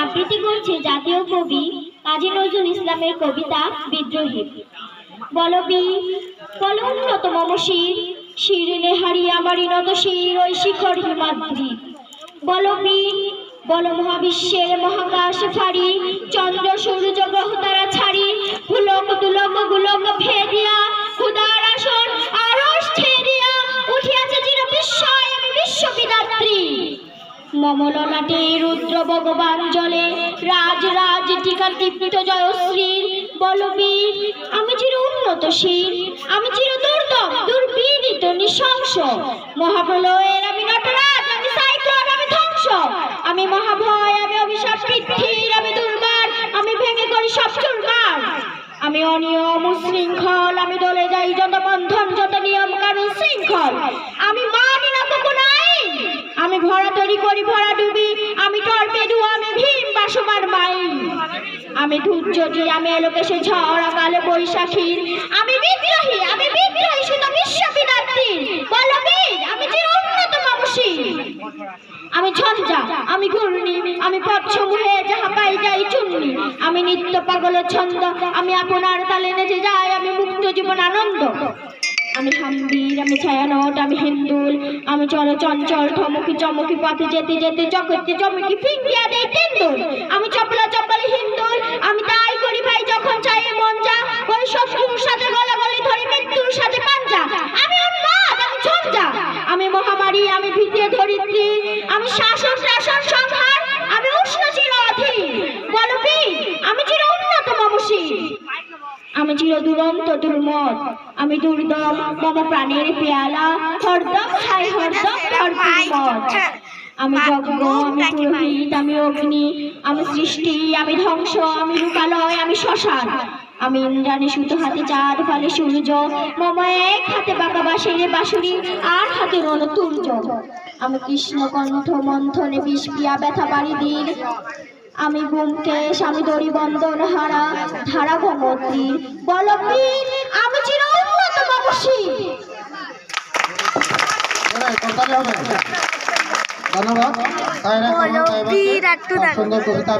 আবৃত্তি করছে জাতীয় কবি কাজী নজরুল ইসলামের কবিতা বিদ্রোহী। বলবি বল উন্নত মম শির শিরিনে হারি আমারই নত শির ওই শিখর হিমাদ্রি। বলবি, বল মহাবিশ্বের মহাকাশ ফাড়ি মমলনাটে রুদ্র ভগবান জলে, রাজ রাজ টিকা দীপ্ত জয়শ্রীর বলবীর। আমি চির উন্নতশীল আমি চির দুর্দম দুর্বিদিত নৃশংস। মহাপ্রলয়ের আমি নটরাজ, আমি সাইক্লোন, আমি ধ্বংস। আমি মহাভয়, আমি অভিশাপ পৃথিবীর আমি দুর্বার, আমি ভেঙে করি সব চুরমার। আমি অনিয়ম উশৃঙ্খল, আমি দলে যাই যত বন্ধন, যত নিয়ম কানুন শৃঙ্খল। আমি আমি ধূর্যটি আমি এলোকেশে ঝড় কালে বৈশাখীর। আমি বিদ্রোহী আমি বিদ্রোহী, শুধু বিশ্ববিদাত্রীর বলবীর আমি যে উন্নত মামসী আমি ঝঞ্ঝা, আমি ঘূর্ণি, আমি পথসমূহে যাহা পাই যাই চুন্নি আমি নিত্য পাগলের ছন্দ, আমি আপনার তালে নেচে যাই, আমি মুক্ত জীবন আনন্দ। আমি হাম্বির আমি ছায়ানট, আমি হিন্দুল, আমি চল চঞ্চল ঠমকি চমকি পথে যেতে যেতে জগতে চমকি ফিঙ্গিয়া দেই তেন্দুল আমি চপলা চপল হিন্দুল, আমি তাই করি ভাই যখন চাই মন যা। ওই শত্রুর সাথে গলা গলি ধরি মৃত্যুর সাথে পাঞ্জা। আমি উন্মাদ, আমি ঝঞ্ঝা। আমি মহামারী, আমি ভীতিয়ে ধরিত্রী। আমি শাসন শাসন সংহার, আমি উষ্ণ চির অধীর বলবি আমি চির উন্নত মমসী আমি চির দুরন্ত দুর্মত। আমি দুর্দম, মম প্রাণের পেয়ালা, হরদম, হাই হরদম আমি যজ্ঞ আমি পুরোহিত, আমি অগ্নি, আমি সৃষ্টি, আমি ধ্বংস, আমি রূপালয়, আমি শ্মশান। আমি ইন্দ্রাণী সুতো হাতে চাঁদ, ফালে সূর্য, মম এক হাতে বাঁকা বাঁশের বাঁশুরি, আর হাতে রণতুর্য আমি কৃষ্ণ কণ্ঠ, মন্থনে বিষ পিয়া ব্যথা বাড়ি দিল। আমি গুমকেশ, আমি দড়ি বন্ধন হারা, ধারা গঙ্গোত্রী বলবীর আমি ধন্যবাদ। সুন্দর কবিতা।